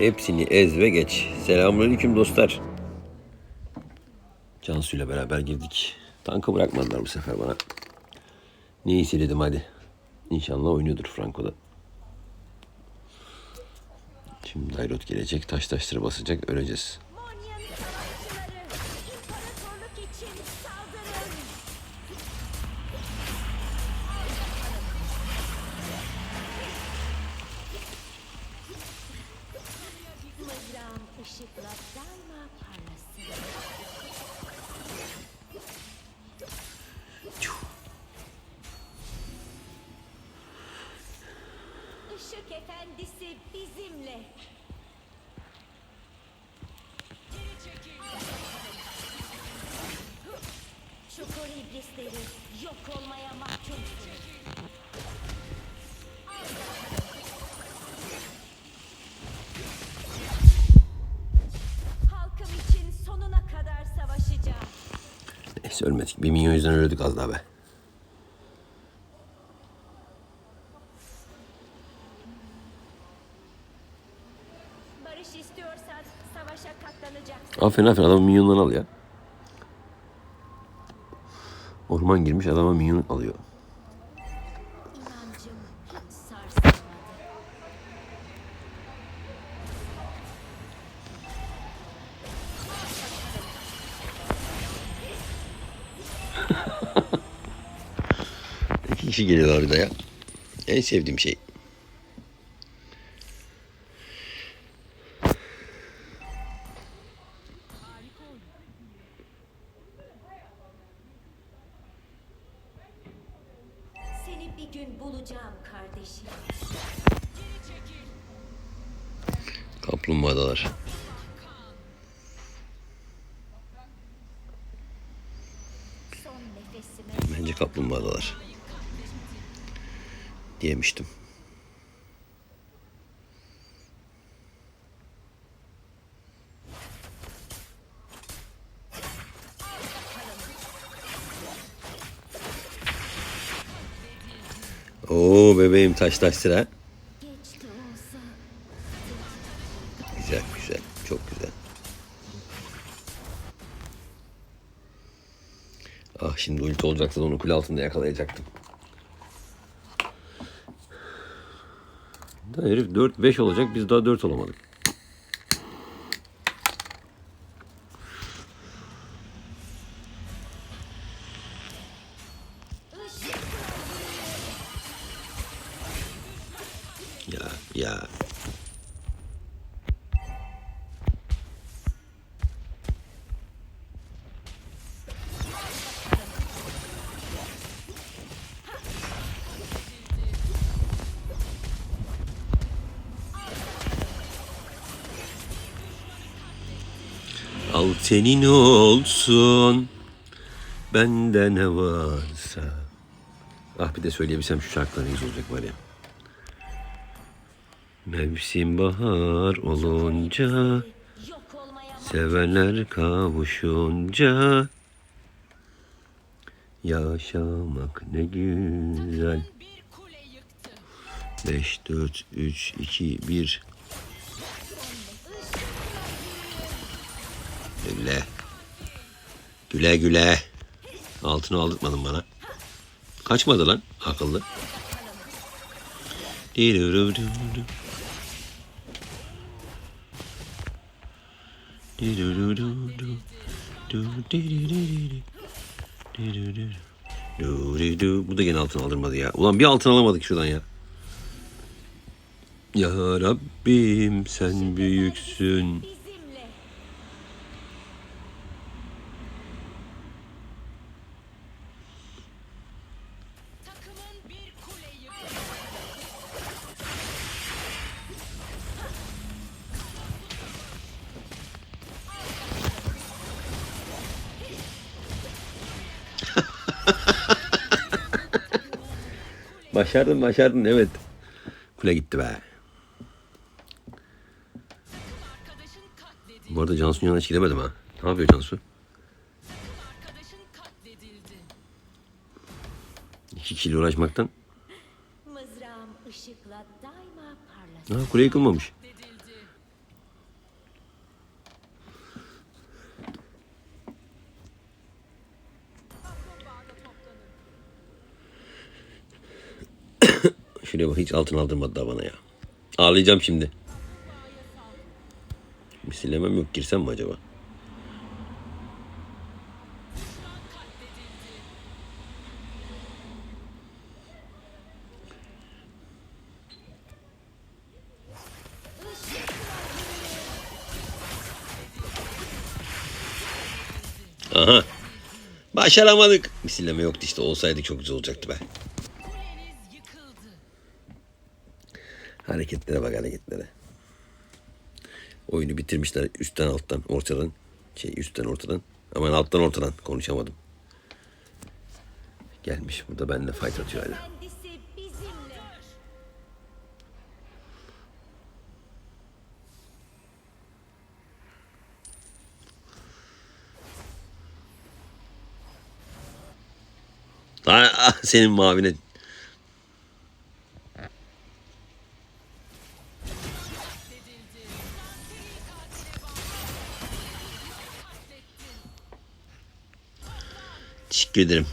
Hepsini ez ve geç. Selamünaleyküm dostlar. Cansu ile beraber girdik. Tankı bırakmadılar bu sefer bana. Neyse dedim hadi. İnşallah oynuyordur Franco'da. Şimdi Dairot gelecek. Taş taşları basacak. Öleceğiz. Efendisi bizimle. Çukur iblisleri yok olmaya mahkumsun. Halkım için sonuna kadar savaşacağım. Neyse ölmedik. Bir milyon yüzden öldük az daha be. İstiyorsan savaşa katlanacaksın. Aferin aferin adamın minyonlarını al ya. Orman girmiş adama minyon alıyor. İki kişi geliyorlar bir de ya. En sevdiğim şey. Seni bir gün bulacağım kardeşim. Kaplumbağadalar. Bence kaplumbağadalar. Diyemiştim. Oo bebeğim taş taş sıra. Güzel güzel çok güzel. Ah şimdi ulti olacaksa da onu kule altında yakalayacaktım. Da herif 4-5 olacak biz daha 4 olamadık. Al senin olsun bende ne varsa. Ah bir de söyleyebilsem şu şarkıları iyi olacak var ya. Mevsim bahar olunca Sevenler kavuşunca Yaşamak ne güzel bir kule yıktı. 5, 4, 3, 2, 1 Güle güle Altını aldırtmadın bana Kaçmadı lan akıllı. Bu da gene altın aldırmadı ya. Ulan bir altın alamadık şuradan ya. Ya Rabbim sen büyüksün. Başardın başardın evet. Kule gitti be. Bu arada Cansu'nun yanına hiç gidemedim ha. Ne yapıyor Cansu? İki kişiyle uğraşmaktan. Mızrağım ışıkla daima parlasın. Ha, kule yıkılmamış. Şuraya bak hiç altın aldırmadı daha bana ya. Ağlayacağım şimdi. Misilemem yok girsem mi acaba? Aha. Başaramadık. Misilleme yoktu işte. Olsaydı çok güzel olacaktı be. Hareketlere bak hareketlere. Oyunu bitirmişler üstten alttan ortadan. Şey üstten ortadan. Aman alttan ortadan konuşamadım. Gelmiş burada benimle fight atıyor hala. Ah, senin mavine. Teşekkür ederim.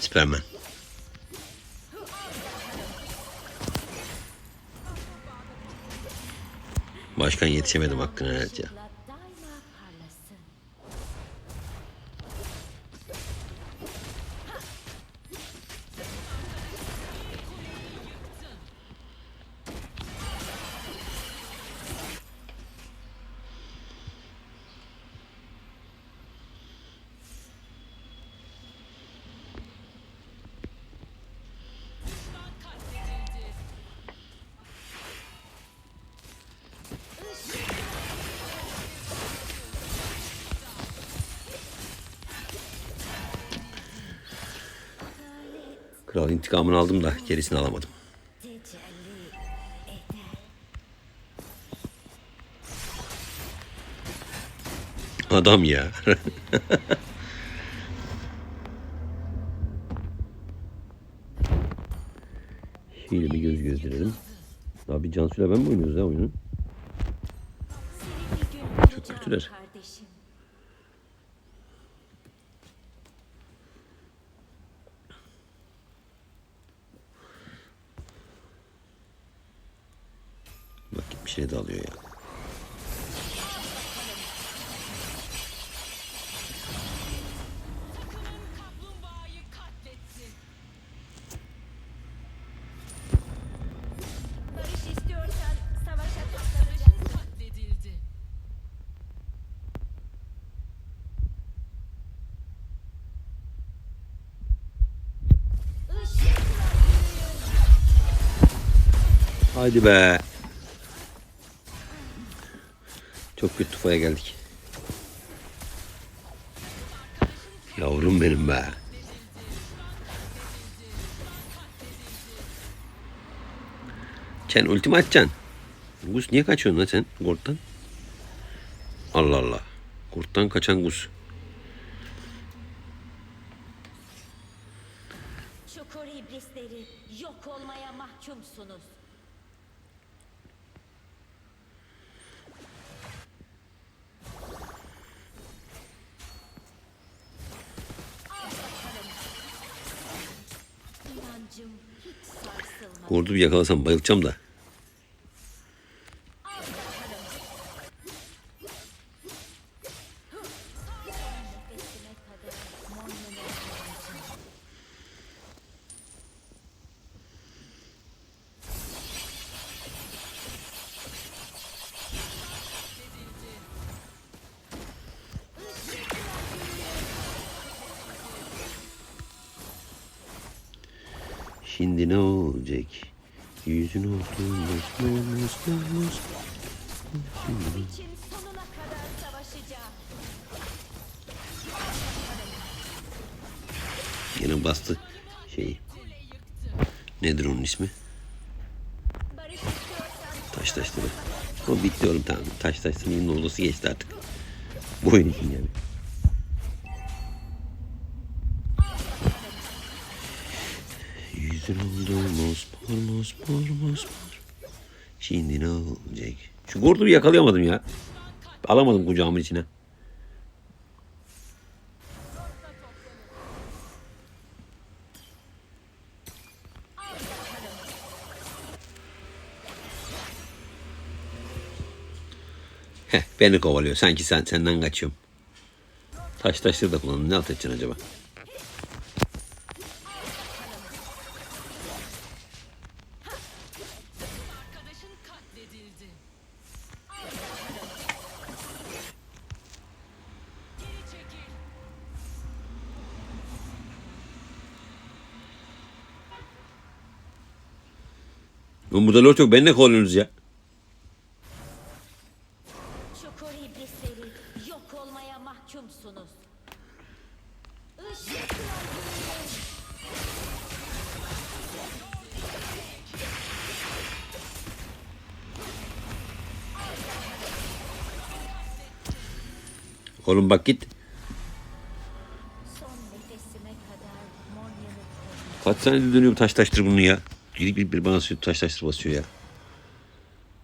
Süpermen. Başkan yetişemedim hakkını evet ya. Kral intikamını aldım da gerisini alamadım. Adam ya. Şöyle bir göz gözlerelim. Abi Cansu'yla ben mi oynuyoruz ya oyunu? Bir bulacağım kötüler. kardeşim. Bak gitmiş şey de alıyor ya. Takımın kaplumbağayı katletti. Barış istiyorsan savaşa katlanacaksın. Katledildi. Işıkla yürüyün. Haydi be. Çok kötü tufaya geldik. Yavrum benim be. Sen ultimi açacaksın. Gus niye kaçıyorsun lan sen Kurt'tan? Allah Allah. Kurt'tan kaçan Gus. Çukur iblisleri yok olmaya mahkumsunuz. Kurt'u bir yakalasam bayılacağım da. Şimdi ne olacak? Yüzün kadar savaşacağım. Yine bastı şeyi. Nedir onun ismi? Taş taşları. O bitti oğlum tamam. Taş taşların odası geçti artık. Bu oyun için yani. Süründü mosmor mosmor mosmor. Şimdi ne olacak? Şu kurtuyu yakalayamadım ya. Alamadım kucağımın içine. Heh, beni kovalıyor. Sanki sen, senden kaçıyorum. Taş taşları da kullanın. Ne alt acaba? Oğlum burada lord yok. Beni ne kovalıyorsunuz ya? Oğlum bak git. Kaç saniye dönüyor taş taştır bunu ya. Gidip bir, bir bana süt taş taştır basıyor ya.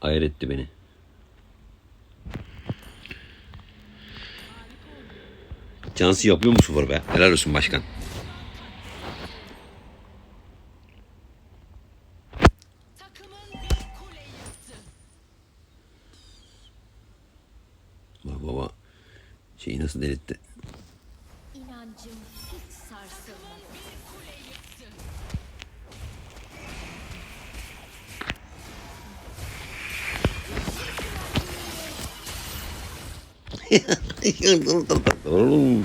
Ayar etti beni. Cansı yapıyor mu spor be? Helal olsun başkan. Bir. Bak baba şeyi nasıl delitti. İnancım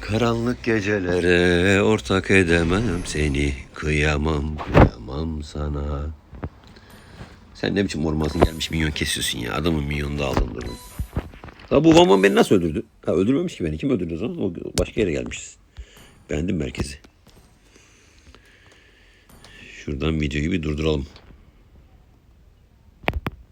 Karanlık gecelere ortak edemem seni. Kıyamam kıyamam sana. Sen ne biçim ormansın gelmiş minyon kesiyorsun ya? Adamın minyonunu da aldın durdun Ha bu Vaman beni nasıl öldürdü? Ha öldürmemiş ki beni. Kim öldürdü o zaman? O başka yere gelmişiz. Beğendim merkezi. Şuradan videoyu bir durduralım